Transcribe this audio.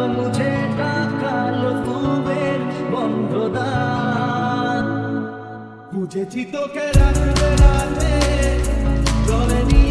কালো মুছে কালো তুবের বন্ধ বুঝেছি তোকে রাখবে রাতে চলে নিয়ে